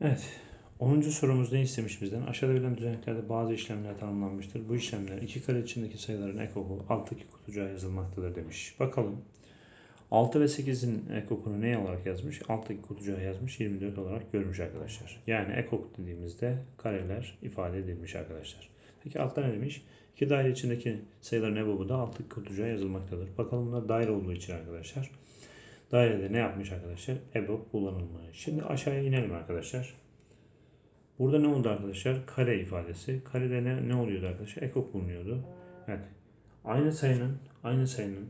Evet. 10. sorumuz ne istemiş bizden? Aşağıda verilen düzenliklerde bazı işlemler tanımlanmıştır. Bu işlemler iki kare içindeki sayıların ekoku alttaki kutucuğa yazılmaktadır demiş. Bakalım. 6 ve 8'in ekokunu ne olarak yazmış? Alttaki kutucuğa yazmış 24 olarak görmüş arkadaşlar. Yani ekok dediğimizde kareler ifade edilmiş arkadaşlar. Peki altta ne demiş? İki daire içindeki sayıların ebobu da alttaki kutucuğa yazılmaktadır. Bakalım bunlar daire olduğu için arkadaşlar. Dairede ne yapmış arkadaşlar? EBOB kullanılmış. Şimdi aşağıya inelim arkadaşlar. Burada ne oldu arkadaşlar? Kare ifadesi. Karede ne, ne oluyordu arkadaşlar? Ekok bulunuyordu. Evet. Aynı sayının, aynı sayının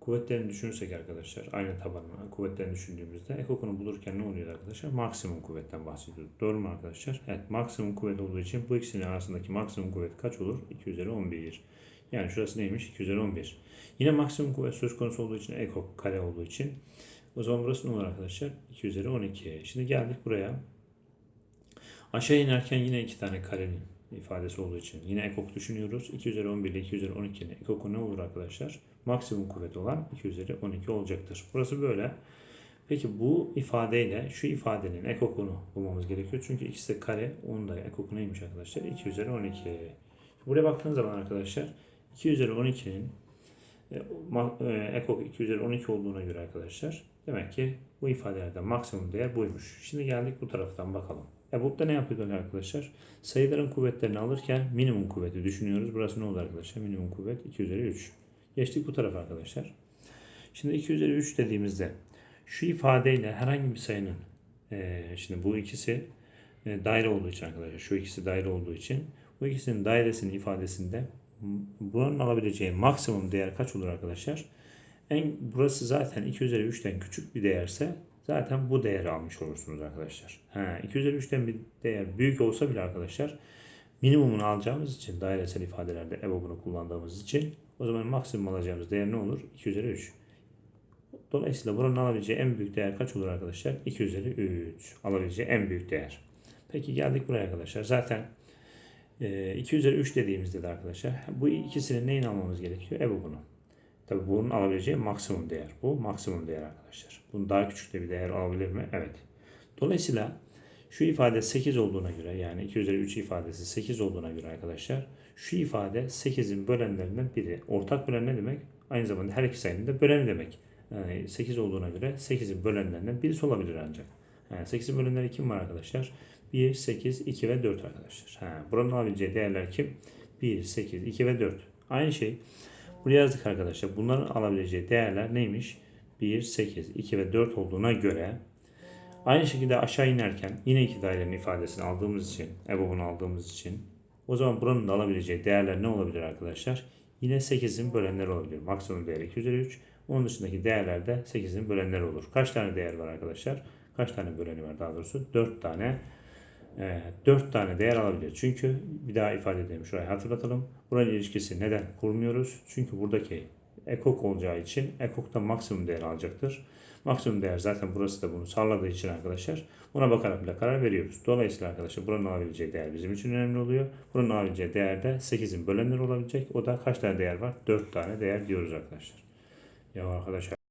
kuvvetlerini düşünürsek arkadaşlar, aynı tabanına kuvvetlerini düşündüğümüzde ekokunu bulurken ne oluyor arkadaşlar? Maksimum kuvvetten bahsediyoruz. Doğru mu arkadaşlar? Evet, maksimum kuvvet olduğu için bu ikisinin arasındaki maksimum kuvvet kaç olur? 2 üzeri 11. Yani şurası neymiş? 2 üzeri 11. Yine maksimum kuvvet söz konusu olduğu için ekok kare olduğu için o zaman burası ne olur arkadaşlar? 2 üzeri 12. Şimdi geldik buraya. Aşağı inerken yine iki tane karenin ifadesi olduğu için yine ekok düşünüyoruz. 2 üzeri 11 ile 2 üzeri 12'nin ekoku ne olur arkadaşlar? Maksimum kuvvet olan 2 üzeri 12 olacaktır. Burası böyle. Peki bu ifadeyle şu ifadenin ekokunu bulmamız gerekiyor. Çünkü ikisi de kare. Onun da ekoku neymiş arkadaşlar? 2 üzeri 12. Buraya baktığınız zaman arkadaşlar 2 üzeri 12'nin e, e, ekok 2 üzeri 12 olduğuna göre arkadaşlar demek ki bu ifadelerden maksimum değer buymuş. Şimdi geldik bu taraftan bakalım. E burada ne yapıyorduk arkadaşlar? Sayıların kuvvetlerini alırken minimum kuvveti düşünüyoruz. Burası ne oldu arkadaşlar? Minimum kuvvet 2 üzeri 3. Geçtik bu tarafa arkadaşlar. Şimdi 2 üzeri 3 dediğimizde şu ifadeyle herhangi bir sayının e, şimdi bu ikisi daire olduğu için arkadaşlar şu ikisi daire olduğu için bu ikisinin dairesinin ifadesinde buranın alabileceği maksimum değer kaç olur arkadaşlar? En burası zaten 2 üzeri 3'ten küçük bir değerse zaten bu değeri almış olursunuz arkadaşlar. Ha, 2 üzeri 3'ten bir değer büyük olsa bile arkadaşlar minimumunu alacağımız için dairesel ifadelerde EBOB'unu kullandığımız için o zaman maksimum alacağımız değer ne olur? 2 üzeri 3. Dolayısıyla buranın alabileceği en büyük değer kaç olur arkadaşlar? 2 üzeri 3. Alabileceği en büyük değer. Peki geldik buraya arkadaşlar. Zaten 2 üzeri 3 dediğimizde de arkadaşlar bu ikisinin neyini almamız gerekiyor? EBOB'unu. Tabi bunun alabileceği maksimum değer. Bu maksimum değer arkadaşlar. Bunun daha küçük de bir değer alabilir mi? Evet. Dolayısıyla şu ifade 8 olduğuna göre yani 2 üzeri 3 ifadesi 8 olduğuna göre arkadaşlar şu ifade 8'in bölenlerinden biri. Ortak bölen ne demek? Aynı zamanda her iki sayının da böleni demek. Yani 8 olduğuna göre 8'in bölenlerinden birisi olabilir ancak. Yani 8'in bölenleri kim var arkadaşlar? 1, 8, 2 ve 4 arkadaşlar. Ha, buranın alabileceği değerler kim? 1, 8, 2 ve 4. Aynı şey. Buraya yazdık arkadaşlar. Bunların alabileceği değerler neymiş? 1, 8, 2 ve 4 olduğuna göre aynı şekilde aşağı inerken yine iki dairenin ifadesini aldığımız için, EBOB'unu aldığımız için o zaman buranın da alabileceği değerler ne olabilir arkadaşlar? Yine 8'in bölenleri olabilir. Maksimum değeri 2 üzeri 3. Onun dışındaki değerler de 8'in bölenleri olur. Kaç tane değer var arkadaşlar? Kaç tane böleni var daha doğrusu? 4 tane. E, 4 tane değer alabilir. Çünkü bir daha ifade edelim. Şurayı hatırlatalım. Buranın ilişkisi neden kurmuyoruz? Çünkü buradaki ekok olacağı için ekok da maksimum değer alacaktır. Maksimum değer zaten burası da bunu sağladığı için arkadaşlar buna bakarak bile karar veriyoruz. Dolayısıyla arkadaşlar buranın alabileceği değer bizim için önemli oluyor. Buranın alabileceği değer de 8'in bölenleri olabilecek. O da kaç tane değer var? 4 tane değer diyoruz arkadaşlar. Ya arkadaşlar